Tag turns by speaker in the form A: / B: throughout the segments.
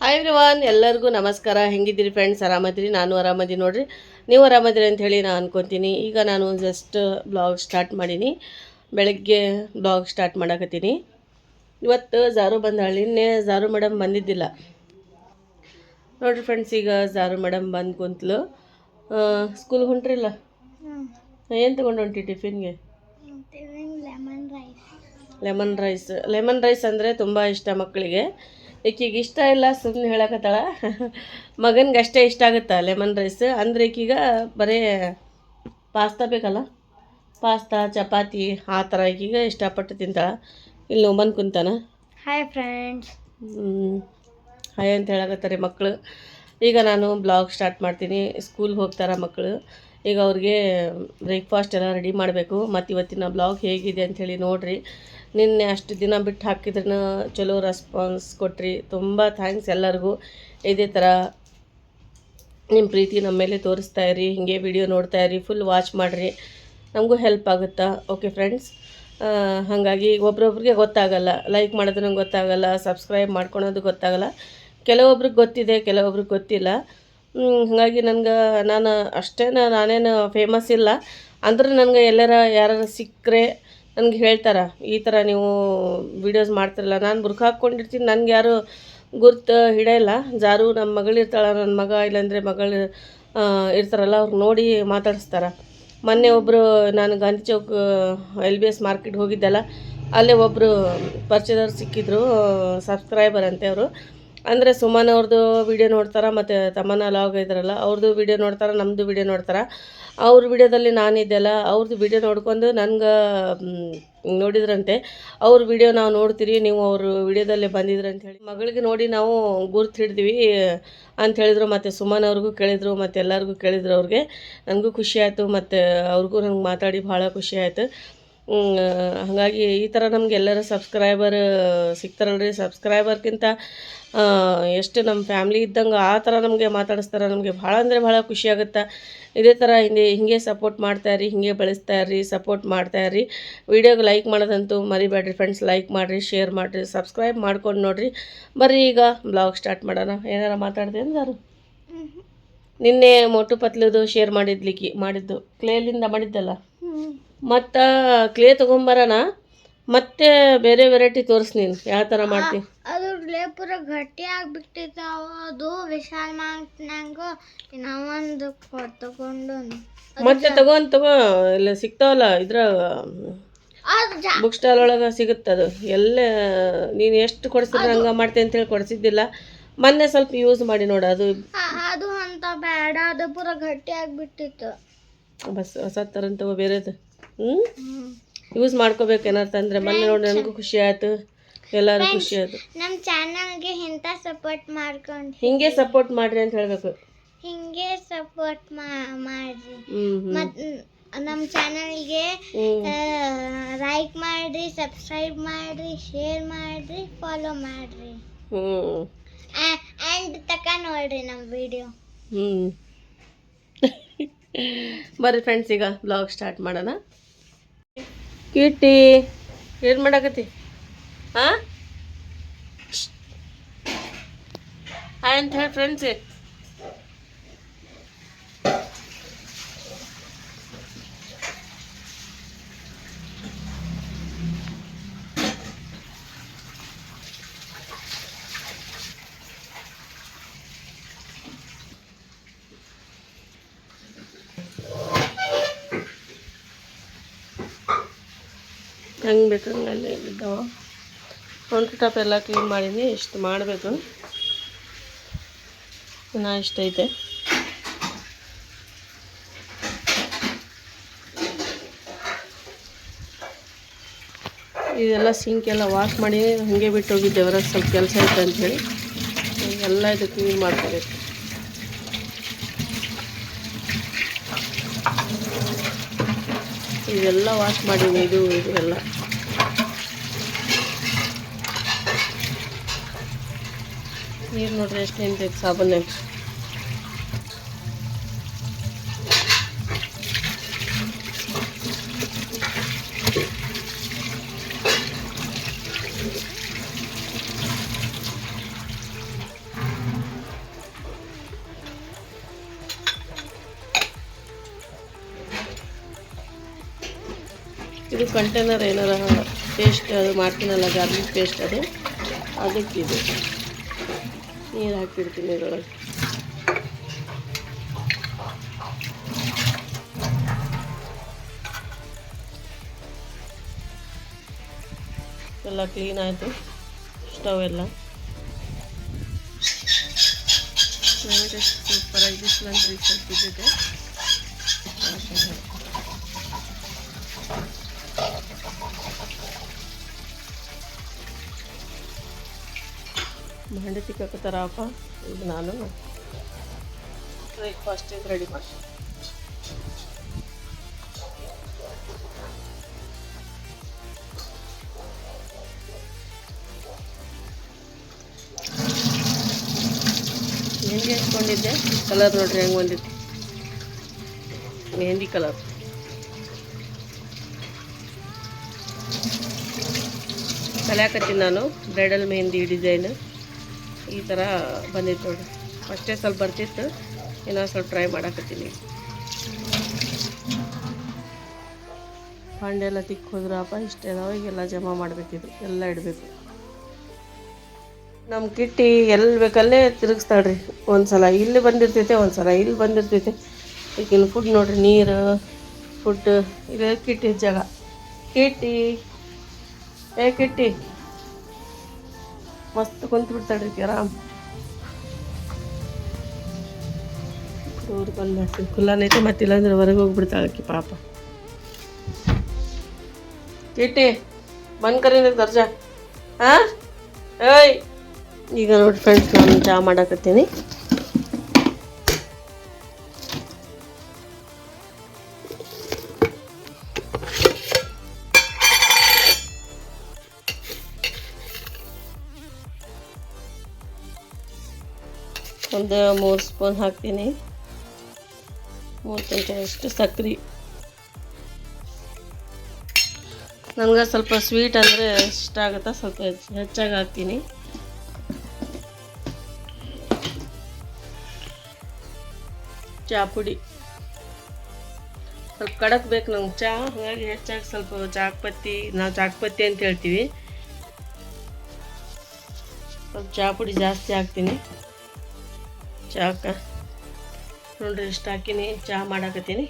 A: Hi ವಾನ್ ಎಲ್ಲರಿಗೂ ನಮಸ್ಕಾರ. ಹೆಂಗಿದ್ದೀರಿ ಫ್ರೆಂಡ್ಸ್ ಆರಾಮದಿರಿ? ನಾನು ಆರಾಮದಿ ನೋಡಿರಿ. ನೀವು ಆರಾಮದಿರಿ ಅಂತ ಹೇಳಿ ನಾನು ಅನ್ಕೊತೀನಿ. ಈಗ ನಾನು ಜಸ್ಟ್ ಬ್ಲಾಗ್ ಸ್ಟಾರ್ಟ್ ಮಾಡೀನಿ. ಬೆಳಗ್ಗೆ ಬ್ಲಾಗ್ ಸ್ಟಾರ್ಟ್ ಮಾಡಕತ್ತೀನಿ. ಇವತ್ತು ಜಾರು ಬಂದಾಳೆ. ನಿನ್ನೆ ಜಾರು ಮೇಡಮ್ ಬಂದಿದ್ದಿಲ್ಲ. ನೋಡಿರಿ ಫ್ರೆಂಡ್ಸ್ ಈಗ ಜಾರು ಮೇಡಮ್ ಬಂದು ಕುಂತಲು. ಸ್ಕೂಲ್ ಹೊಂಟ್ರಿಲ್ಲ? ಏನು ತೊಗೊಂಡು ಹೊಂಟಿ ಟಿಫಿನ್ಗೆ
B: lemon rice
A: lemon rice lemon rice ಅಂದರೆ ತುಂಬ ಇಷ್ಟ ಮಕ್ಕಳಿಗೆ. ಈಕಿಗೆ ಇಷ್ಟ ಇಲ್ಲ ಸುಮ್ಮನೆ ಹೇಳಕತ್ತಾಳ. ಮಗನಿಗೆ ಅಷ್ಟೇ ಇಷ್ಟ ಆಗುತ್ತೆ ಲೆಮನ್ ರೈಸ್ ಅಂದ್ರೆ ಈಕೀಗ ಬರೀ ಪಾಸ್ತಾ ಬೇಕಲ್ಲ? ಪಾಸ್ತಾ ಚಪಾತಿ ಆ ಥರ ಈಗೀಗ ಇಷ್ಟಪಟ್ಟು ತಿಂತಾಳೆ. ಇಲ್ಲಿ ಬಂದು ಕುಂತಾನ.
B: ಹಾಯ್ ಫ್ರೆಂಡ್ಸ್
A: ಹಾಯ್ ಅಂತ ಹೇಳಕತ್ತಾರೆ ಮಕ್ಕಳು ಈಗ ನಾನು ಬ್ಲಾಗ್ ಸ್ಟಾರ್ಟ್ ಮಾಡ್ತೀನಿ. ಸ್ಕೂಲ್ಗೆ ಹೋಗ್ತಾರೆ ಮಕ್ಕಳು ಈಗ ಅವ್ರಿಗೆ ಬ್ರೇಕ್ಫಾಸ್ಟ್ ಎಲ್ಲ ರೆಡಿ ಮಾಡಬೇಕು. ಮತ್ತು ಇವತ್ತಿನ ಬ್ಲಾಗ್ ಹೇಗಿದೆ ಅಂಥೇಳಿ ನೋಡಿರಿ. ನಿನ್ನೆ ಅಷ್ಟು ದಿನ ಬಿಟ್ಟು ಹಾಕಿದ್ರೂ ಚಲೋ ರೆಸ್ಪಾನ್ಸ್ ಕೊಟ್ರಿ. ತುಂಬ ಥ್ಯಾಂಕ್ಸ್ ಎಲ್ಲರಿಗೂ. ಇದೇ ಥರ ನಿಮ್ಮ ಪ್ರೀತಿ ನಮ್ಮ ಮೇಲೆ ತೋರಿಸ್ತಾ ಇರಿ, ಹೀಗೆ ವಿಡಿಯೋ ನೋಡ್ತಾ ಇರಿ ಫುಲ್ ವಾಚ್ ಮಾಡಿರಿ. ನಮಗೂ ಹೆಲ್ಪ್ ಆಗುತ್ತಾ? ಓಕೆ ಫ್ರೆಂಡ್ಸ್ ಹಾಗಾಗಿ ಒಬ್ರೊಬ್ರಿಗೆ ಗೊತ್ತಾಗಲ್ಲ. ಲೈಕ್ ಮಾಡೋದು ನಂಗೆ ಗೊತ್ತಾಗಲ್ಲ. ಸಬ್ಸ್ಕ್ರೈಬ್ ಮಾಡ್ಕೊಳೋದು ಗೊತ್ತಾಗಲ್ಲ. ಕೆಲವೊಬ್ರಿಗೆ ಗೊತ್ತಿದೆ, ಕೆಲವೊಬ್ರಿಗೆ ಗೊತ್ತಿಲ್ಲ. ಹಾಗಾಗಿ ನನಗೆ, ನಾನು ಅಷ್ಟೇನ ನಾನೇನು ಫೇಮಸ್ ಇಲ್ಲ. ಅಂದ್ರೆ ನನಗೆ ಎಲ್ಲರ ಯಾರು ಸಿಕ್ಕರೆ ನನಗೆ ಹೇಳ್ತಾರೆ, ಈ ಥರ ನೀವು ವೀಡಿಯೋಸ್ ಮಾಡ್ತಿರಲ್ಲ, ನಾನು ಬುರ್ಕ ಹಾಕ್ಕೊಂಡಿರ್ತೀನಿ, ನನಗೆ ಯಾರು ಗುರ್ತು ಹಿಡಿಯಲ್ಲ ಜಾರು ನಮ್ಮ ಮಗಳು ಇರ್ತಾಳೆ ನನ್ನ ಮಗ ಇಲ್ಲಾಂದರೆ ಮಗಳು ಇರ್ತಾರಲ್ಲ, ಅವ್ರು ನೋಡಿ ಮಾತಾಡಿಸ್ತಾರೆ. ಮೊನ್ನೆ ಒಬ್ಬರು ನಾನು Gandhi Chowk L B S market ಹೋಗಿದ್ದೆಲ್ಲ, ಅಲ್ಲೇ ಒಬ್ಬರು ಪರಿಚಯದವ್ರು ಸಿಕ್ಕಿದ್ರು ಸಬ್ಸ್ಕ್ರೈಬರ್ ಅಂತೆ ಅವರು. ಅಂದರೆ ಸುಮನ್ ಅವ್ರದ್ದು ವಿಡಿಯೋ ನೋಡ್ತಾರೆ, ಮತ್ತು ತಮ್ಮನ ಲಾಗ್ ಇದ್ರಲ್ಲ ಅವ್ರದ್ದು ವಿಡಿಯೋ ನೋಡ್ತಾರೆ ನಮ್ಮದು ವಿಡಿಯೋ ನೋಡ್ತಾರೆ. ಅವ್ರ ವಿಡಿಯೋದಲ್ಲಿ ನಾನಿದ್ದೆಲ್ಲ ಅವ್ರದ್ದು ವಿಡಿಯೋ ನೋಡ್ಕೊಂಡು ನನ್ಗೆ ನೋಡಿದ್ರಂತೆ. ಅವ್ರ ವಿಡಿಯೋ ನಾವು ನೋಡ್ತೀರಿ, ನೀವು ಅವ್ರ ವಿಡಿಯೋದಲ್ಲೇ ಬಂದಿದ್ರು ಹೇಳಿ. ಮಗಳಿಗೆ ನೋಡಿ ನಾವು ಗುರ್ತು ಹಿಡಿದ್ವಿ ಅಂತ ಹೇಳಿದ್ರು, ಮತ್ತು ಸುಮನ್ ಅವ್ರಿಗೂ ಕೇಳಿದರು, ಮತ್ತು ಎಲ್ಲರಿಗೂ ಕೇಳಿದ್ರು ಅವ್ರಿಗೆ. ನನಗೂ ಖುಷಿ ಆಯಿತು, ಮತ್ತು ಅವ್ರಿಗೂ ನಂಗೆ ಮಾತಾಡಿ ಭಾಳ ಖುಷಿ ಆಯಿತು. ಹಾಗಾಗಿ ಈ ಥರ ನಮ್ಗೆ ಎಲ್ಲರ ಸಬ್ಸ್ಕ್ರೈಬರ್ ಸಿಗ್ತಾರಲ್ರಿ. ಸಬ್ಸ್ಕ್ರೈಬರ್ಗಿಂತ ಎಷ್ಟು ನಮ್ಮ ಫ್ಯಾಮ್ಲಿ ಇದ್ದಂಗೆ ಆ ಥರ ನಮಗೆ ಮಾತಾಡಿಸ್ತಾರೆ. ನಮಗೆ ಭಾಳ ಅಂದರೆ ಭಾಳ ಖುಷಿ ಆಗುತ್ತೆ. ಇದೇ ಥರ ಹಿಂದೆ ಹೀಗೆ ಸಪೋರ್ಟ್ ಮಾಡ್ತಾಯಿರಿ ಹೀಗೆ ಬೆಳೆಸ್ತಾ ಇರ್ರಿ ಸಪೋರ್ಟ್ ಮಾಡ್ತಾ ಇರ್ರಿ. ವಿಡಿಯೋಗೆ ಲೈಕ್ ಮಾಡೋದಂತೂ ಮರಿಬೇಡ್ರಿ ಫ್ರೆಂಡ್ಸ್ ಲೈಕ್ ಮಾಡಿರಿ ಶೇರ್ ಮಾಡಿರಿ ಸಬ್ಸ್ಕ್ರೈಬ್ ಮಾಡ್ಕೊಂಡು ನೋಡಿರಿ. ಬರ್ರಿ ಈಗ ಬ್ಲಾಗ್ ಸ್ಟಾರ್ಟ್ ಮಾಡೋಣ. ಏನಾರ ಮಾತಾಡ್ದೆ ಅಂದರು? ನಿನ್ನೆ ಮೋಟು ಪತ್ಲದು ಶೇರ್ ಮಾಡಿದ್ಲಿಕ್ಕಿ ಮಾಡಿದ್ದು. ಕ್ಲೇಲಿಂದ ಮಾಡಿದ್ದಲ್ಲ? ಮತ್ತು ಕ್ಲೇ ತೊಗೊಂಬರೋಣ ಮತ್ತೆ ಬೇರೆ ವೆರೈಟಿ ತೋರಿಸ್ ನೀನು. ಯಾವ ಥರ ಮಾಡ್ತೀನಿ
B: ಅದು ಪೂರ ಗಟ್ಟಿ ಆಗ್ಬಿಟ್ಟಿದ್ದಾವ ಅದು ವಿಶಾಲ್ ಮಾರ್ಟ್ನಾಗ ಒಂದು ತಗೊಂಡು
A: ಮತ್ತೆ ತಗೊಂಡು ತಗೋ ಇಲ್ಲ ಸಿಗ್ತಾವಲ್ಲ ಇದ್ರ ಬುಕ್ ಸ್ಟಾಲ್ ಒಳಗೆ ಅದು. ಎಲ್ಲ ನೀನು ಎಷ್ಟು ಕೊಡಿಸಿದ್ರೆ ಹಂಗೆ ಅಂತ ಹೇಳಿ ಕೊಡಿಸಿದ್ದಿಲ್ಲ. ಮೊನ್ನೆ ಸ್ವಲ್ಪ ಯೂಸ್ ಮಾಡಿ ನೋಡು ಅದು
B: ಅದು ಅಂತ ಬೇಡ ಅದು ಪೂರ ಗಟ್ಟಿ ಆಗಿಬಿಟ್ಟಿತ್ತು.
A: ಬಸ್ ಹೊಸ ಥರ ತಗೋ ಬೇರೆದು. ಹ್ಞೂ ಯೂಸ್ ಮಾಡ್ಕೋಬೇಕು ಏನಾರು ಮೊನ್ನೆ ನೋಡಿ ನನಗೂ ಖುಷಿ ಆಯ್ತು. ಎಲ್ಲರೂ ಖುಷಿ ಆಯ್ತು.
B: ನಮ್ಮ ಚಾನಲ್ಗೆ ಇಂಥ ಸಪೋರ್ಟ್ ಮಾಡ್ಕೊಂಡು
A: ಹಿಂಗೆ ಸಪೋರ್ಟ್ ಮಾಡ್ರಿ ಅಂತ ಹೇಳಬೇಕು.
B: ಹಿಂಗೆ ಸಪೋರ್ಟ್ ಮಾಡ್ರಿ. ನಮ್ಮ ಚಾನಲ್ಗೆ ಲೈಕ್ ಮಾಡ್ರಿ ಸಬ್ಸ್ಕ್ರೈಬ್ ಮಾಡ್ರಿ ಶೇರ್ ಮಾಡ್ರಿ ಫಾಲೋ ಮಾಡ್ರಿ.
A: ಹ್ಞೂ
B: ಆ್ಯಂಡ್ ತಕ ನೋಡ್ರಿ ನಮ್ಮ ವಿಡಿಯೋ
A: ಹ್ಞೂ ಬರ್ರಿ ಫ್ರೆಂಡ್ಸ್ ಈಗ ಬ್ಲಾಗ್ ಸ್ಟಾರ್ಟ್ ಮಾಡೋಣ. ಕೀರ್ತಿ ಏನು ಮಾಡಕತ್ತಿ? ಹಾಂ? ಹಾಯ್ ಅಂತ ಹೇಳಿ ಫ್ರೆಂಡ್ಸ್ ಹೆಂಗೆ ಬೇಕು ಹಂಗೆ ಅಲ್ಲೇ ಬಿದ್ದಾವ. ಟಾಪ್ ಎಲ್ಲ ಕ್ಲೀನ್ ಮಾಡೀನಿ ಇಷ್ಟು ಮಾಡಬೇಕು. ನಾ ಇಷ್ಟ ಐತೆ. ಇದೆಲ್ಲ ಸಿಂಕ್ ಎಲ್ಲ ವಾಶ್ ಮಾಡಿ ಹಾಗೆ ಬಿಟ್ಟು ಹೋಗಿದ್ದೆ ಹೊರಗೆ ಸ್ವಲ್ಪ ಕೆಲಸ ಇತ್ತು ಅಂಥೇಳಿ ಎಲ್ಲ ಇದು ಕ್ಲೀನ್ ಮಾಡ್ಕೋಬೇಕು. ಇದೆಲ್ಲ ವಾಶ್ ಮಾಡಿ ಇದು ಎಲ್ಲ. ನೀರು ನೋಡ್ರಿ ಎಷ್ಟು ನಿಂತೈತೆ ಸಾಬೂನು ಇದು ಕಂಟೈನರ್ ಏನಾರ ಪೇಸ್ಟ್ ಅದು ಮಾಡ್ತೀನಲ್ಲ ಗಾರ್ಲಿಕ್ ಪೇಸ್ಟ್ ಅದು, ಅದಕ್ಕಿದೆ. ನೀರು ಹಾಕಿಬಿಡ್ತೀನಿ ಇದರೊಳಗೆ. ಎಲ್ಲ ಕ್ಲೀನ್ ಆಯಿತು ಸ್ಟವ್ ಎಲ್ಲ. ಸೂಪರಾಗಿ ಬಿಸಿಲಂತ ಸ್ವಲ್ಪ ಬಿದ್ದಿದೆ ಮಂಡಿ ತಿಕ್ಕತ್ತಾರಪ್ಪ ಈಗ ನಾನು ಬ್ರೇಕ್ಫಾಸ್ಟ್ ರೆಡಿ ಮಾಡಿ ಮೆಹಂದಿ ಹಚ್ಕೊಂಡಿದ್ದೆ ಕಲರ್ ನೋಡ್ರಿ ಹೆಂಗೆ ಬಂದಿತ್ತು ಮೆಹಂದಿ ಕಲರ್ ಕಲಿಯಾಕತ್ತೀನಿ ನಾನು ಬ್ರೈಡಲ್ ಮೆಹಂದಿ ಡಿಸೈನ್ ಈ ಥರ ಬಂದಿತ್ತು ನೋಡಿರಿ. ಅಷ್ಟೇ ಸ್ವಲ್ಪ ಬರ್ತಿತ್ತು, ಇನ್ನೊಂದು ಸ್ವಲ್ಪ ಟ್ರೈ ಮಾಡಾಕತ್ತೀನಿ. ಹಂಡೆಲ್ಲ ತಿಕ್ಕಿ ಹೋದ್ರಪ್ಪ, ಇಷ್ಟೇ ಈಗೆಲ್ಲ ಜಮಾ ಮಾಡಬೇಕಿದ್ರು ಎಲ್ಲ ಇಡಬೇಕು. ನಮ್ಮ ಕಿಟ್ಟಿ ಎಲ್ಲಿ ಬೇಕಲ್ಲೇ ತಿರುಗಿಸ್ತಾಳ್ರಿ ಒಂದು ಸಲ ಇಲ್ಲಿ ಬಂದಿರ್ತೈತೆ ಒಂದು ಸಲ ಇಲ್ಲಿ ಬಂದಿರ್ತೈತೆ. ಈಗಿನ ಫುಡ್ ನೋಡ್ರಿ, ನೀರು ಫುಡ್ ಇದೆ ಕಿಟ್ಟಿ ಜಾಗ. ಕಿಟ್ಟಿ, ಏ ಕಿಟ್ಟಿ ಮಸ್ತ್ ಕುಂತು ಬಿಡ್ತಾಳ್ರಿ ಈಕಿ ಆರಾಮ್. ದೂರ ಬಂದು ಮಾಡ್ತೀನಿ ಮತ್ತೆ ಇಲ್ಲಾಂದ್ರೆ ಹೊರಗೆ ಹೋಗ್ಬಿಡ್ತಾಳಕ್ಕೆ ಪಾಪ. ಕಿಟ್ಟಿ ಬಂದ್ ಕರಿ ದರ್ಜಾ. ಹಾಂ? ಏಯ್! ಈಗ ನೋಡಿ ಫ್ರೆಂಡ್ಸ್ ನಾನು ಚಹಾ ಮಾಡಾಕತ್ತೀನಿ. ಒಂದು ಮೂರು ಸ್ಪೂನ್ ಹಾಕ್ತೀನಿ. ಮೂರು ಚಮಚದಷ್ಟು ಸಕ್ಕರೆ ನನಗೆ ಸ್ವಲ್ಪ ಸ್ವೀಟ್ ಅಂದರೆ ಇಷ್ಟ ಆಗುತ್ತೆ, ಸ್ವಲ್ಪ ಹೆಚ್ಚು ಹೆಚ್ಚಾಗಿ ಹಾಕ್ತೀನಿ. ಚಹಾ ಪುಡಿ. ಸ್ವಲ್ಪ ಕಡಕ್ ಬೇಕು ನಮ್ಗೆ ಚಹಾ ಹಾಗಾಗಿ ಹೆಚ್ಚಾಗಿ ಸ್ವಲ್ಪ ಚಾಕ್ಪತ್ತಿ, ನಾವು ಚಾಕ್ಪತ್ತಿ ಅಂತ ಹೇಳ್ತೀವಿ. ಸ್ವಲ್ಪ ಚಹಾ ಪುಡಿ ಜಾಸ್ತಿ ಹಾಕ್ತೀನಿ. ಚಾಕ. ನೋಡ್ರಿ, ಇಷ್ಟು ಹಾಕಿನಿ ಚಹಾ ಮಾಡಾಕತ್ತೀನಿ.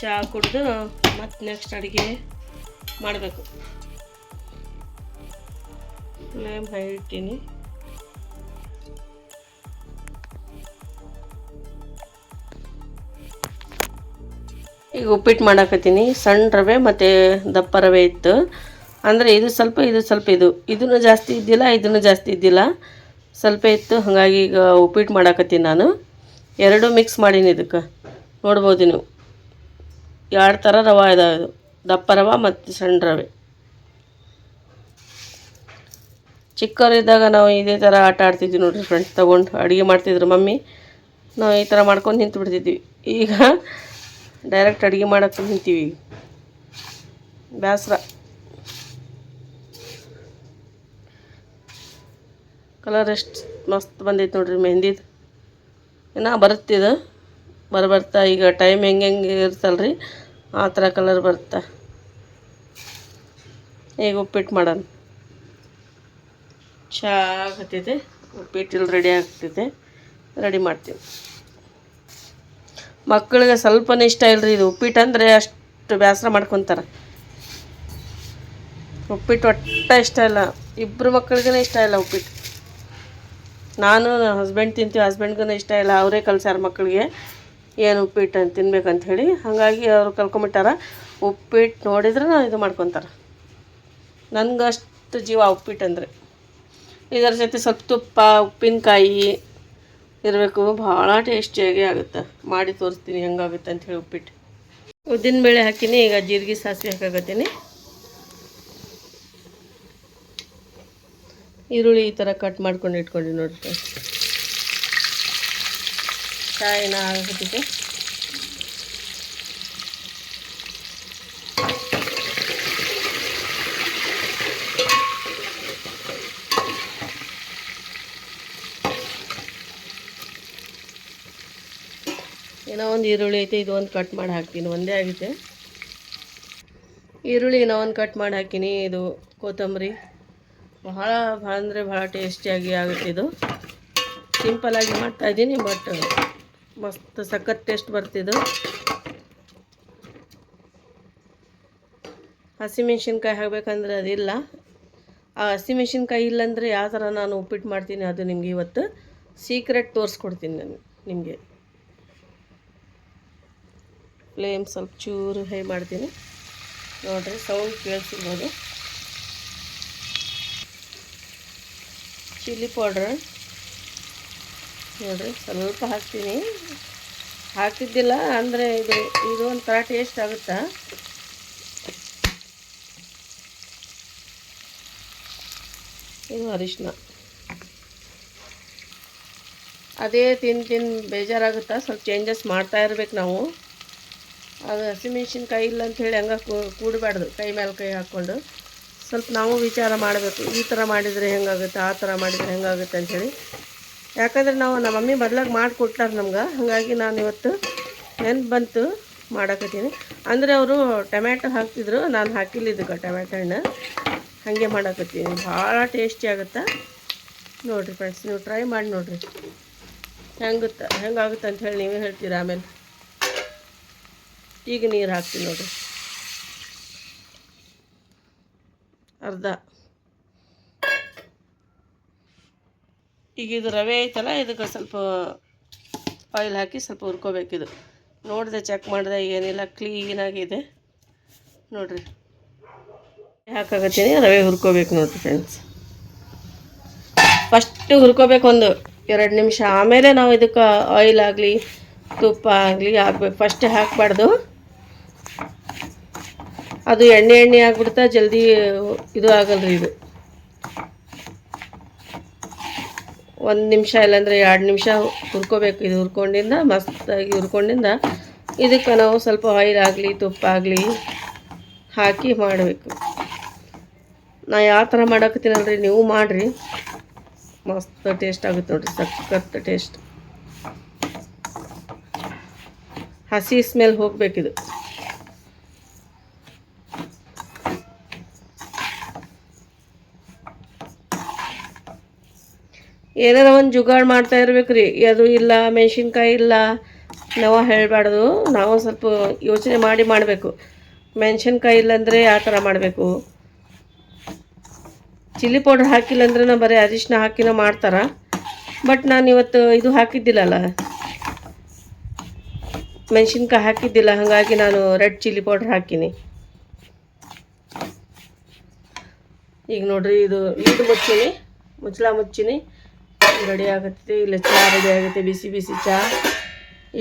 A: ಚಹಾ ಕುಡಿದು ಮತ್ತು ನೆಕ್ಸ್ಟ್ ಅಡುಗೆ ಮಾಡಬೇಕು. ಫ್ಲೇಮ್ ಹೈ ಇಟ್ಟೀನಿ. ಈಗ ಉಪ್ಪಿಟ್ಟು ಮಾಡಾಕತ್ತೀನಿ. ಸಣ್ಣ ರವೆ ಮತ್ತು ದಪ್ಪ ರವೆ ಇತ್ತು. ಅಂದರೆ ಇದು ಸ್ವಲ್ಪ ಇದು ಸ್ವಲ್ಪ ಇದು. ಇದನ್ನು ಜಾಸ್ತಿ ಇದ್ದಿಲ್ಲ ಇದನ್ನು ಜಾಸ್ತಿ ಇದ್ದಿಲ್ಲ. ಸ್ವಲ್ಪ ಇತ್ತು, ಹಾಗಾಗಿ ಈಗ ಉಪ್ಪಿಟ್ಟು ಮಾಡಾಕತ್ತೀನಿ ನಾನು. ಎರಡು ಮಿಕ್ಸ್ ಮಾಡೀನಿ ಇದಕ್ಕೆ. ನೋಡ್ಬೋದು ನೀವು. ಎರಡು ಥರ ರವೆ ಇದಾವೆ ಇದು. ದಪ್ಪ ರವೆ ಮತ್ತು ಸಣ್ಣ ರವೆ. ಚಿಕ್ಕವರಿದ್ದಾಗ ನಾವು ಇದೇ ಥರ ಆಟ ಆಡ್ತಿದ್ವಿ ನೋಡಿರಿ ಫ್ರೆಂಡ್ಸ್ ತೊಗೊಂಡು. ಅಡುಗೆ ಮಾಡ್ತಿದ್ರು ಮಮ್ಮಿ. ನಾವು ಈ ಥರ ಮಾಡ್ಕೊಂಡು ನಿಂತು ಬಿಡ್ತಿದ್ವಿ ಈಗ ಡೈರೆಕ್ಟ್ ಅಡುಗೆ ಮಾಡೋಕ್ಕೆ ನಿಂತೀವಿ. ಬೇಸರ ಕಲರ್ ಎಷ್ಟು ಮಸ್ತ್ ಬಂದೈತೆ ನೋಡ್ರಿ ಮೆಹಂದಿದು. ಇನ್ನೂ ಬರುತ್ತಿದು ಬರ್ಬರ್ತಾ, ಈಗ ಟೈಮ್ ಹೆಂಗೆ ಹೆಂಗೆ ರೀ ಆ ಥರ ಕಲರ್ ಬರುತ್ತೆ. ಈಗ ಉಪ್ಪಿಟ್ಟು ಮಾಡೋಣ. ಚಹಾ ಆಗತ್ತೈತೆ ಉಪ್ಪಿಟ್ಟು ಇಲ್ಲಿ ರೆಡಿ ಆಗ್ತೈತೆ. ರೆಡಿ ಮಾಡ್ತೀವಿ. ಮಕ್ಕಳಿಗೆ ಸ್ವಲ್ಪನೇ ಇಷ್ಟ ಇಲ್ರಿ ಇದು. ಉಪ್ಪಿಟ್ಟು ಅಂದರೆ ಅಷ್ಟು ಬೇಸರ ಮಾಡ್ಕೊತಾರೆ. ಉಪ್ಪಿಟ್ಟು ಒಟ್ಟ ಇಷ್ಟ ಇಲ್ಲ. ಇಬ್ಬರು ಮಕ್ಕಳಿಗೇ ಇಷ್ಟ ಇಲ್ಲ ಉಪ್ಪಿಟ್ಟು. ನಾನು ನನ್ನ ಹಸ್ಬೆಂಡ್ ತಿಂತೀವಿ ಹಸ್ಬೆಂಡ್ಗೂ ಇಷ್ಟ ಇಲ್ಲ, ಅವರೇ ಕಲ್ಸ್ಯಾರ ಮಕ್ಕಳಿಗೆ. ಏನು ಉಪ್ಪಿಟ್ಟು ಅಂತ ಹೇಳಿ, ಹಾಗಾಗಿ ಅವರು ಕಲ್ಕೊಂಬಿಟ್ಟಾರ ಉಪ್ಪಿಟ್ಟು ನೋಡಿದ್ರೆ ನಾನು ಇದು ಮಾಡ್ಕೊತಾರೆ. ನನಗಷ್ಟು ಜೀವ ಉಪ್ಪಿಟ್ಟು ಅಂದರೆ. ಇದರ ಜೊತೆ ಸ್ವಲ್ಪ ತುಪ್ಪ, ಉಪ್ಪಿನಕಾಯಿ ಇರಬೇಕು, ಭಾಳ ಟೇಸ್ಟಿಯಾಗಿ ಆಗುತ್ತೆ. ಮಾಡಿ ತೋರಿಸ್ತೀನಿ ಹೆಂಗಾಗುತ್ತೆ ಅಂತ ಹೇಳಿ ಉಪ್ಪಿಟ್ಟು. ಉದ್ದಿನ ಬೇಳೆ ಹಾಕಿನಿ, ಈಗ ಜೀರಿಗೆ ಸಾಸಿವೆ ಹಾಕಾಕತ್ತೀನಿ. ಈರುಳ್ಳಿ ಈ ಥರ ಕಟ್ ಮಾಡ್ಕೊಂಡು ಇಟ್ಕೊಂಡು ನೋಡಿರಿ ಫ್ರೆಂಡ್ಸ್ ಕಾಯಿನ ಆಗತ್ತಿದೆ ಏನೋ ಒಂದು ಈರುಳ್ಳಿ ಐತೆ, ಇದು ಒಂದು ಕಟ್ ಮಾಡಿ ಹಾಕ್ತೀನಿ, ಒಂದೇ ಆಗಿದೆ ಈರುಳ್ಳಿ ಒಂದು ಕಟ್ ಮಾಡಿ ಹಾಕಿನಿ ಇದು ಕೊತ್ತಂಬರಿ. ಭಾಳ ಭಾಳ ಅಂದರೆ ಭಾಳ ಟೇಸ್ಟಿಯಾಗಿ ಆಗುತ್ತೆ ಇದು. ಸಿಂಪಲಾಗಿ ಮಾಡ್ತಾ ಇದ್ದೀನಿ ಬಟ್ ಮಸ್ತ್ ಸಖತ್ ಟೇಸ್ಟ್ ಬರ್ತಿದ್ದು ಹಸಿಮೆಣ್ಸಿನ್ಕಾಯಿ ಹಾಕಬೇಕಂದ್ರೆ ಅದಿಲ್ಲ. ಆ ಹಸಿಮೆಣ್ಸಿನ್ಕಾಯಿ ಇಲ್ಲಾಂದರೆ ಯಾವ ಥರ ನಾನು ಉಪ್ಪಿಟ್ಟು ಮಾಡ್ತೀನಿ ಅದು ನಿಮಗೆ ಇವತ್ತು ಸೀಕ್ರೆಟ್ ತೋರಿಸ್ಕೊಡ್ತೀನಿ ನಾನು ನಿಮಗೆ. ಫ್ಲೇಮ್ ಸ್ವಲ್ಪ ಚೂರು ಹೈ ಮಾಡ್ತೀನಿ. ನೋಡಿರಿ ಸೌಂಡ್ ಕೇಳಿಸಿರ್ಬೋದು. Chilli powder. ನೋಡಿರಿ, ಸ್ವಲ್ಪ ಹಾಕ್ತೀನಿ. ಹಾಕಿದ್ದಿಲ್ಲ, ಅಂದರೆ ಇದು ಇದು ಒಂಥರ ಟೇಸ್ಟ್ ಆಗುತ್ತೆ? ಇದು ಅರಿಶಿನ. ಅದೇ ತಿಂದು ತಿಂದು ಬೇಜಾರಾಗುತ್ತಾ? ಸ್ವಲ್ಪ ಚೇಂಜಸ್ ಮಾಡ್ತಾ ಇರ್ಬೇಕು ನಾವು. ಅದು ಹಸಿಮೆಣ್ಸಿನ್ಕಾಯಿ ಇಲ್ಲ ಅಂಥೇಳಿ ಹಂಗೆ ಕೂಡಬಾರ್ದು. ಕೈ ಮೇಲೆ ಕೈ ಹಾಕ್ಕೊಂಡು. ಸ್ವಲ್ಪ ನಾವು ವಿಚಾರ ಮಾಡಬೇಕು. ಈ ಥರ ಮಾಡಿದರೆ ಹೆಂಗಾಗುತ್ತೆ, ಆ ಥರ ಮಾಡಿದರೆ ಹೆಂಗಾಗುತ್ತೆ ಅಂಥೇಳಿ ಯಾಕಂದರೆ ನಾವು ನಮ್ಮ ಮಮ್ಮಿ ಬದಲಾಗಿ ಮಾಡಿಕೊಟ್ಲಾರ ನಮ್ಗೆ. ಹಾಗಾಗಿ ನಾನು ಇವತ್ತು ನೆನ್ಪು ಬಂತು ಮಾಡಕತ್ತೀನಿ. ಅಂದರೆ ಅವರು ಟೊಮ್ಯಾಟೊ ಹಾಕ್ತಿದ್ರು, ನಾನು ಹಾಕಿಲ್ಲ ಇದಕ್ಕೆ ಟೊಮ್ಯಾಟೊ ಹಣ್ಣು ಹಾಗೆ ಮಾಡಕತ್ತೀನಿ. ಭಾಳ ಟೇಸ್ಟಿ ಆಗುತ್ತೆ? ನೋಡಿರಿ ಫ್ರೆಂಡ್ಸ್ ನೀವು ಟ್ರೈ ಮಾಡಿ ನೋಡಿರಿ. ಹೆಂಗುತ್ತೆ? ಹೆಂಗಾಗುತ್ತೆ ಅಂತ ಹೇಳಿ ನೀವೇ ಹೇಳ್ತೀರಾ ಆಮೇಲೆ? ಈಗ ನೀರು ಹಾಕ್ತೀನಿ ನೋಡಿರಿ. ಅರ್ಧ. ಈಗ ಇದು ರವೆ ಐತಲ್ಲ, ಇದಕ್ಕೆ ಸ್ವಲ್ಪ ಆಯಿಲ್ ಹಾಕಿ ಸ್ವಲ್ಪ ಹುರ್ಕೋಬೇಕಿದು ನೋಡಿದೆ ಚೆಕ್ ಮಾಡಿದೆ, ಏನಿಲ್ಲ ಕ್ಲೀನಾಗಿದೆ ನೋಡಿರಿ. ಹಾಕಾಗತ್ತೀನಿ ರವೆ ಹುರ್ಕೋಬೇಕು ನೋಡಿರಿ ಫ್ರೆಂಡ್ಸ್ ಫಸ್ಟು ಹುರ್ಕೋಬೇಕು ಒಂದು ಎರಡು ನಿಮಿಷ. ಆಮೇಲೆ ನಾವು ಇದಕ್ಕೆ ಆಯಿಲ್ ಆಗಲಿ, ತುಪ್ಪ ಆಗಲಿ ಹಾಕ್ಬೇಕು. ಫಸ್ಟ್ ಹಾಕಬಾರ್ದು. ಅದು ಎಣ್ಣೆ ಎಣ್ಣೆ ಆಗ್ಬಿಡ್ತಾ ಜಲ್ದಿ, ಇದು ಆಗಲ್ರಿ ಇದು. ಒಂದು ನಿಮಿಷ ಇಲ್ಲಾಂದರೆ ಎರಡು ನಿಮಿಷ ಹುರ್ಕೋಬೇಕು. ಇದು ಹುರ್ಕೊಂಡಿಂದ, ಮಸ್ತಾಗಿ ಹುರ್ಕೊಂಡಿಂದ ಇದಕ್ಕೆ ನಾವು ಸ್ವಲ್ಪ ಆಯಿಲ್ ಆಗಲಿ, ತುಪ್ಪ ಆಗಲಿ ಹಾಕಿ ಮಾಡಬೇಕು. ನಾ ಯಾವ ಥರ ಮಾಡಕತ್ತೀನಲ್ರಿ ನೀವು ಮಾಡಿರಿ. ಮಸ್ತ್ ಟೇಸ್ಟ್ ಆಗುತ್ತೆ ನೋಡಿರಿ, ಸಖತ್ ಟೇಸ್ಟ್ ಹಸಿ ಸ್ಮೆಲ್ ಹೋಗ್ಬೇಕಿದು. ಏನಾರ ಒಂದು ಜುಗಾಡ್ ಮಾಡ್ತಾ ಇರ್ಬೇಕ್ರಿ. ಅದು ಇಲ್ಲ, ಮೆಣಸಿನ್ಕಾಯಿ ಇಲ್ಲ, ನಾವು ಹೇಳಬಾರ್ದು. ನಾವು ಸ್ವಲ್ಪ ಯೋಚನೆ ಮಾಡಿ ಮಾಡಬೇಕು. ಮೆಣಸಿನ್ಕಾಯಿ ಇಲ್ಲಾಂದರೆ ಯಾವ ಥರ ಮಾಡಬೇಕು. ಚಿಲ್ಲಿ ಪೌಡ್ರ್ ಹಾಕಿಲ್ಲ ಅಂದ್ರೆ ನಾ ಬರೀ ಅರಿಶಿನ ಹಾಕಿನೋ ಮಾಡ್ತಾರ. ಬಟ್ ನಾನು ಇವತ್ತು ಇದು ಹಾಕಿದ್ದಿಲ್ಲಲ್ಲ. ಮೆಣಸಿನ್ಕಾಯಿ ಹಾಕಿದ್ದಿಲ್ಲ, ಹಾಗಾಗಿ ನಾನು ರೆಡ್ ಚಿಲ್ಲಿ ಪೌಡ್ರ್ ಹಾಕಿನಿ. ಈಗ ನೋಡ್ರಿ ಇದು ಲೀಡ್ ಮುಚ್ಚಿನಿ ಮುಚ್ಚಲಾ ಮುಚ್ಚಿನಿ. ರೆಡಿ ಆಗುತ್ತೆ, ಇಲ್ಲ ಚಹಾ ರೆಡಿ ಆಗುತ್ತೆ, ಬಿಸಿ ಬಿಸಿ ಚಹಾ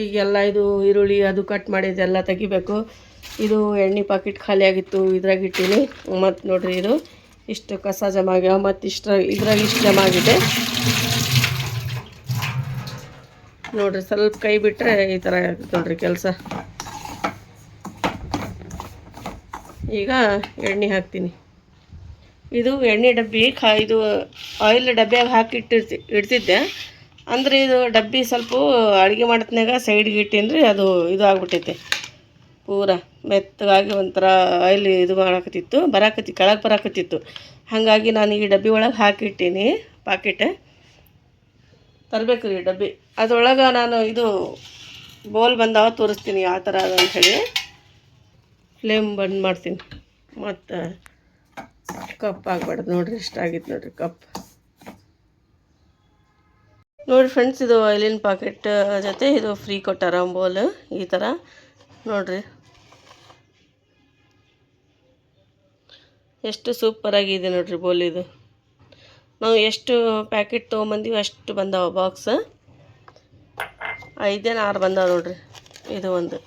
A: ಈಗೆಲ್ಲ ಇದು ಈರುಳ್ಳಿ ಅದು ಕಟ್ ಮಾಡಿದ್ದೆಲ್ಲ ತೆಗಿಬೇಕು. ಇದು ಎಣ್ಣೆ ಪಾಕೆಟ್ ಖಾಲಿ ಆಗಿತ್ತು ಇದ್ರಾಗ ಇಟ್ಟೀನಿ. ಮತ್ತು ನೋಡಿರಿ ಇದು ಇಷ್ಟು ಕಸ ಜಮ ಆಗ್ಯಾವ ಮತ್ತು ಇಷ್ಟ ಇದ್ರಾಗ ಇಷ್ಟು ಜಮ ಆಗಿದೆ. ನೋಡ್ರಿ ಸ್ವಲ್ಪ ಕೈ ಬಿಟ್ಟರೆ ಈ ಥರ ಆಗುತ್ತೆ ನೋಡ್ರಿ ಕೆಲಸ. ಈಗ ಎಣ್ಣೆ ಹಾಕ್ತೀನಿ. ಇದು ಎಣ್ಣೆ ಡಬ್ಬಿ ಖಾ ಇದು ಆಯಿಲ್ ಡಬ್ಬಿಯಾಗ ಹಾಕಿ ಇಟ್ಟಿರ್ತಿ ಇಡ್ತಿದ್ದೆ. ಅಂದರೆ ಇದು ಡಬ್ಬಿ ಸ್ವಲ್ಪ ಅಡುಗೆ ಮಾಡತ್ನಾಗ ಸೈಡ್ಗೆ ಇಟ್ಟಿನ್ರಿ ಅದು ಇದು ಆಗ್ಬಿಟ್ಟೈತೆ ಪೂರ ಮೆತ್ತಗಾಗಿ ಒಂಥರ ಆಯಿಲ್ ಇದು ಮಾಡಾಕತ್ತಿತ್ತು. ಬರಾಕತ್ತಿ ಕೆಳಗೆ ಬರಾಕತ್ತಿತ್ತು. ಹಾಗಾಗಿ ನಾನು ಈ ಡಬ್ಬಿ ಒಳಗೆ ಹಾಕಿಟ್ಟೀನಿ, ಪಾಕೆಟ್. ತರಬೇಕು ರೀ ಡಬ್ಬಿ. ಅದರೊಳಗೆ ನಾನು ಇದು ಬೋಲ್ ಬಂದಾವ ತೋರಿಸ್ತೀನಿ, ಆ ಥರ ಅಂತ ಹೇಳಿ. ಫ್ಲೇಮ್ ಬಂದ್ ಮಾಡ್ತೀನಿ. ಮತ್ತು ಕಪ್ ಆಗ್ಬಾರ್ದು ನೋಡ್ರಿ, ಇಷ್ಟ ಆಗಿತ್ತು ನೋಡ್ರಿ ಕಪ್. ನೋಡಿ ಫ್ರೆಂಡ್ಸ್ ಇದು ಆಯಿಲಿನ ಪಾಕೆಟ್ ಜೊತೆ ಇದು ಫ್ರೀ ಕೊಟ್ಟಾರ ಬೋಲ್ ಈ ಥರ ನೋಡ್ರಿ. ಎಷ್ಟು ಸೂಪರಾಗಿದೆ ನೋಡ್ರಿ ಬೋಲ್ ಇದು. ನಾವು ಎಷ್ಟು ಪ್ಯಾಕೆಟ್ ತೊಗೊಂಬಂದೀವಿ ಅಷ್ಟು ಬಂದಾವ ಬಾಕ್ಸ್ ಐದೇನು ಆರು ಬಂದಾವ ನೋಡ್ರಿ, ಇದು ಒಂದು.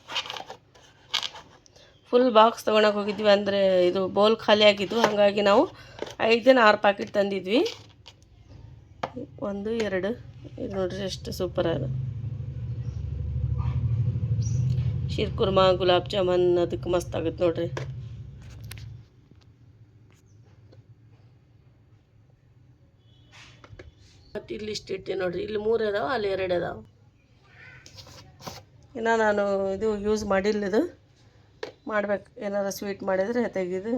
A: ಫುಲ್ ಬಾಕ್ಸ್ ತೊಗೊಳಕ್ಕೆ ಹೋಗಿದ್ವಿ ಅಂದರೆ ಇದು ಬೌಲ್ ಖಾಲಿ ಆಗಿದ್ವು ಹಾಗಾಗಿ ನಾವು ಐದೇನು ಆರು ಪ್ಯಾಕೆಟ್ ತಂದಿದ್ವಿ. ಒಂದು, ಎರಡು. ಇದು ನೋಡ್ರಿ ಎಷ್ಟು ಸೂಪರ್ ಅದ. ಶೀರ್ ಕುರ್ಮಾ, ಗುಲಾಬ್ ಜಾಮೂನ್ ಅದಕ್ಕೆ ಮಸ್ತ್ ಆಗುತ್ತೆ ನೋಡ್ರಿ. ಮತ್ತು ಇಲ್ಲಿ ಇಷ್ಟು ಇಟ್ಟೆ ನೋಡ್ರಿ. ಇಲ್ಲಿ ಮೂರು ಅದಾವ, ಅಲ್ಲಿ ಎರಡು ಅದಾವ. ಇನ್ನು ನಾನು ಇದು ಯೂಸ್ ಮಾಡಿಲ್ಲ ಇದು. ಮಾಡ್ಬೇಕು. ಏನಾರು ಸ್ವೀಟ್ ಮಾಡಿದರೆ ತೆಗೆದು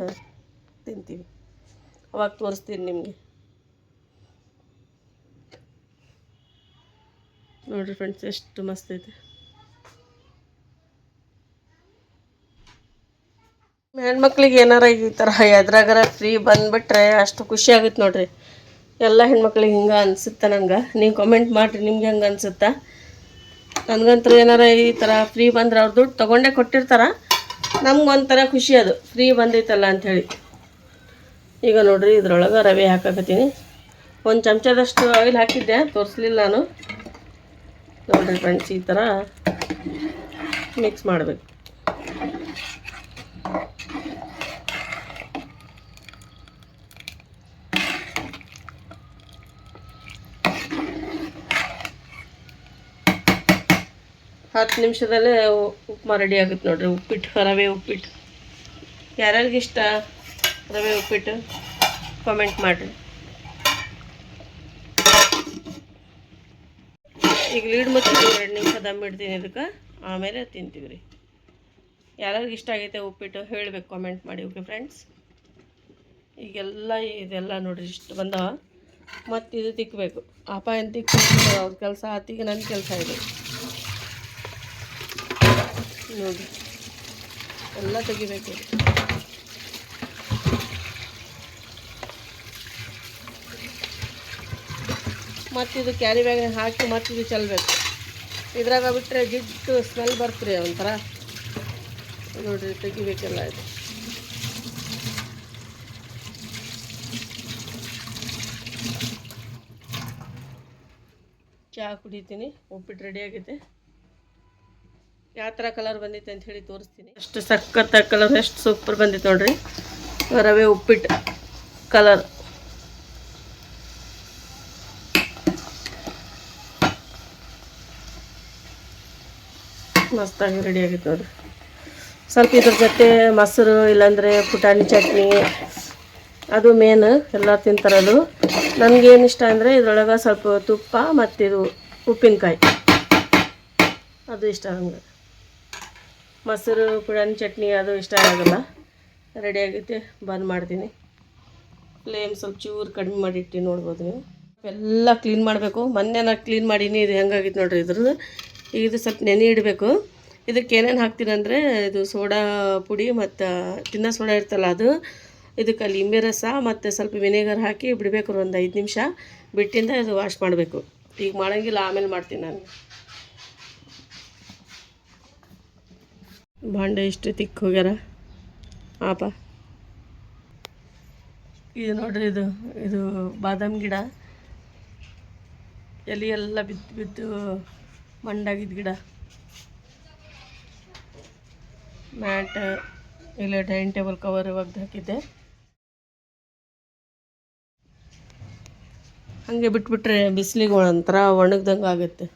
A: ತಿಂತೀವಿ. ಅವಾಗ ತೋರಿಸ್ತೀನಿ ನಿಮಗೆ. ನೋಡಿರಿ ಫ್ರೆಂಡ್ಸ್ ಎಷ್ಟು ಮಸ್ತ್ ಐತೆ ಹೆಣ್ಮಕ್ಳಿಗೆ ಏನಾರ ಈ ಥರ ಎದ್ರಾಗಾರ ಫ್ರೀ ಬಂದುಬಿಟ್ರೆ ಅಷ್ಟು ಖುಷಿ ಆಗುತ್ತೆ ನೋಡ್ರಿ. ಎಲ್ಲ ಹೆಣ್ಮಕ್ಳಿಗೆ ಹಿಂಗೆ ಅನಿಸುತ್ತೆ ನಂಗೆ? ನೀವು ಕಮೆಂಟ್ ಮಾಡಿರಿ, ನಿಮ್ಗೆ ಹೆಂಗೆ ಅನ್ಸುತ್ತಾ? ನನಗಂತೂ ಏನಾರ ಈ ಥರ ಫ್ರೀ ಬಂದ್ರೆ ಅವ್ರು ದುಡ್ಡು ತೊಗೊಂಡೇ ಕೊಟ್ಟಿರ್ತಾರ. ನಮ್ಗೊಂಥರ ಖುಷಿ ಅದು. ಫ್ರೀ ಬಂದೈತಲ್ಲ ಅಂಥೇಳಿ. ಈಗ ನೋಡಿರಿ ಇದ್ರೊಳಗೆ ರವೆ ಹಾಕಕತ್ತೀನಿ. ಒಂದು ಚಮಚದಷ್ಟು ಆಯಿಲ್ ಹಾಕಿದ್ದೆ, ತೋರಿಸ್ಲಿಲ್ಲ ನಾನು. ನೋಡ್ರಿ ಫ್ರೆಂಡ್ಸ್ ಈ ಥರ ಮಿಕ್ಸ್ ಮಾಡಬೇಕು. ಹತ್ತು ನಿಮಿಷದಲ್ಲೇ ಉಪ್ಮಾ ರೆಡಿ ಆಗುತ್ತೆ ನೋಡ್ರಿ. ಉಪ್ಪಿಟ್ಟು, ರವೆ ಉಪ್ಪಿಟ್ಟು. ಯಾರ್ಯಾರಿಗೆ ಇಷ್ಟ? ರವೆ ಉಪ್ಪಿಟ್ಟು? ಕಾಮೆಂಟ್ ಮಾಡಿರಿ. ಈಗ ಲೀಡ್ ಮತ್ತು ಎರಡು ನಿಮಿಷ ದಮ್ ಇಡ್ತೀನಿ ಇದಕ್ಕೆ. ಆಮೇಲೆ ತಿಂತೀವಿ ರೀ. ಯಾರ್ಯಾರಿಗೆ ಇಷ್ಟ ಆಗೈತೆ ಉಪ್ಪಿಟ್ಟು ಹೇಳಬೇಕು ಕಾಮೆಂಟ್ ಮಾಡಿ ಓಕೆ ಫ್ರೆಂಡ್ಸ್ ಈಗೆಲ್ಲ ಇದೆಲ್ಲ ನೋಡ್ರಿ, ಇಷ್ಟು ಬಂದವ. ಮತ್ತು ಇದು ತಿಕ್ಕಬೇಕು ಅಪ್ಪ ಏನು ತಿಕ್ಕ ಅವ್ರ ಕೆಲಸ ಆತಿಗೆ ನನ್ನ ಕೆಲಸ ಇದೆ. ನೋಡಿ. ಎಲ್ಲ ತೆಗಿಬೇಕು. ಮತ್ತಿದು ಕ್ಯಾರಿ ಬ್ಯಾಗ್ನಾಗ ಹಾಕಿ ಮತ್ತೆ ಇದು ಚೆಲ್ಬೇಕು. ಇದ್ರಾಗ ಬಿಟ್ಟರೆ ಜಿಡ್ಡು ಸ್ಮೆಲ್ ಬರ್ತ್ರಿ ಒಂಥರ. ನೋಡಿರಿ ತೆಗಿಬೇಕೆಲ್ಲ ಇದು. ಚಹಾ ಕುಡಿತೀನಿ, ಉಪ್ಪಿಟ್ಟು ರೆಡಿ ಆಗೈತೆ ಯಾವ ಥರ ಕಲರ್ ಬಂದಿತ್ತು ಅಂತ ಹೇಳಿ ತೋರಿಸ್ತೀನಿ. ಅಷ್ಟು ಸಖತ್ತ ಕಲರ್ ಎಷ್ಟು ಸೂಪರ್ ಬಂದಿತ್ತು ನೋಡ್ರಿ. ರವೆ ಉಪ್ಪಿಟ್ಟು ಕಲರ್ ಮಸ್ತಾಗಿ ರೆಡಿ ಆಗಿತ್ತು ನೋಡ್ರಿ. ಸ್ವಲ್ಪ ಇದ್ರ ಜೊತೆ ಮೊಸರು, ಇಲ್ಲಾಂದರೆ ಪುಟಾಣಿ ಚಟ್ನಿ, ಅದು ಮೇನ್ ಎಲ್ಲ ತಿಂತಾರದು. ನನಗೇನು ಇಷ್ಟ ಅಂದರೆ ಇದ್ರೊಳಗೆ ಸ್ವಲ್ಪ ತುಪ್ಪ ಮತ್ತಿದು ಇದು ಉಪ್ಪಿನಕಾಯಿ. ಅದು ಇಷ್ಟ ನನಗೆ ಮೊಸರು ಪುಟಾಣಿ ಚಟ್ನಿ ಅದು ಇಷ್ಟ ಆಗಲ್ಲ ರೆಡಿ ಆಗುತ್ತೆ ಬಂದ್ ಮಾಡ್ತೀನಿ. ಫ್ಲೇಮ್ ಸ್ವಲ್ಪ ಚೂರು ಕಡಿಮೆ ಮಾಡಿಟ್ಟು ನೋಡ್ಬೋದು ನೀವು. ಎಲ್ಲ ಕ್ಲೀನ್ ಮಾಡಬೇಕು. ಮೊನ್ನೆ ನಾನು ಕ್ಲೀನ್ ಮಾಡೀನಿ, ಇದು ಹೆಂಗಾಗಿತ್ತು ನೋಡ್ರಿ ಇದ್ರದ್ದು. ಈಗ ಇದು ಸ್ವಲ್ಪ ನೆನೆ ಇಡಬೇಕು. ಇದಕ್ಕೆ ಏನೇನು ಹಾಕ್ತೀನಿ ಅಂದರೆ, ಇದು ಸೋಡಾ ಪುಡಿ ಮತ್ತು ತಿನ್ನೋ ಸೋಡಾ ಇರ್ತಲ್ಲ ಅದು. ಇದಕ್ಕೆ ಲಿಂಬೆ ರಸ ಮತ್ತು ಸ್ವಲ್ಪ ವಿನೆಗರ್ ಹಾಕಿ ಬಿಡಬೇಕು ಒಂದು ಐದು ನಿಮಿಷ. ಬಿಟ್ಟಿಂದ ಇದು ವಾಶ್ ಮಾಡಬೇಕು. ಈಗ ಮಾಡೋಂಗಿಲ್ಲ, ಆಮೇಲೆ ಮಾಡ್ತೀನಿ ನಾನು. ಭಾಂಡೆ ಇಷ್ಟು ತಿಕ್ಕ ಹೋಗ್ಯಾರ. ಆಪ. ಇದು ನೋಡ್ರಿ, ಇದು ಇದು ಬಾದಾಮಿ ಗಿಡ. ಎಲೆ ಎಲ್ಲ ಬಿದ್ದು ಬಿದ್ದು ಮಂಡಾಗಿದ್ದ ಗಿಡ. ಮ್ಯಾಟ್, ಇಲ್ಲ ಡೈನಿಂಗ್ ಟೇಬಲ್ ಕವರ್ ಒಗ್ದು ಹಾಕಿದ್ದೆ. ಹಾಗೆ ಬಿಟ್ಬಿಟ್ರೆ ಬಿಸಿಲಿಗೆ ಒಂಥರ ಒಣಗ್ದಂಗೆ ಆಗುತ್ತೆ.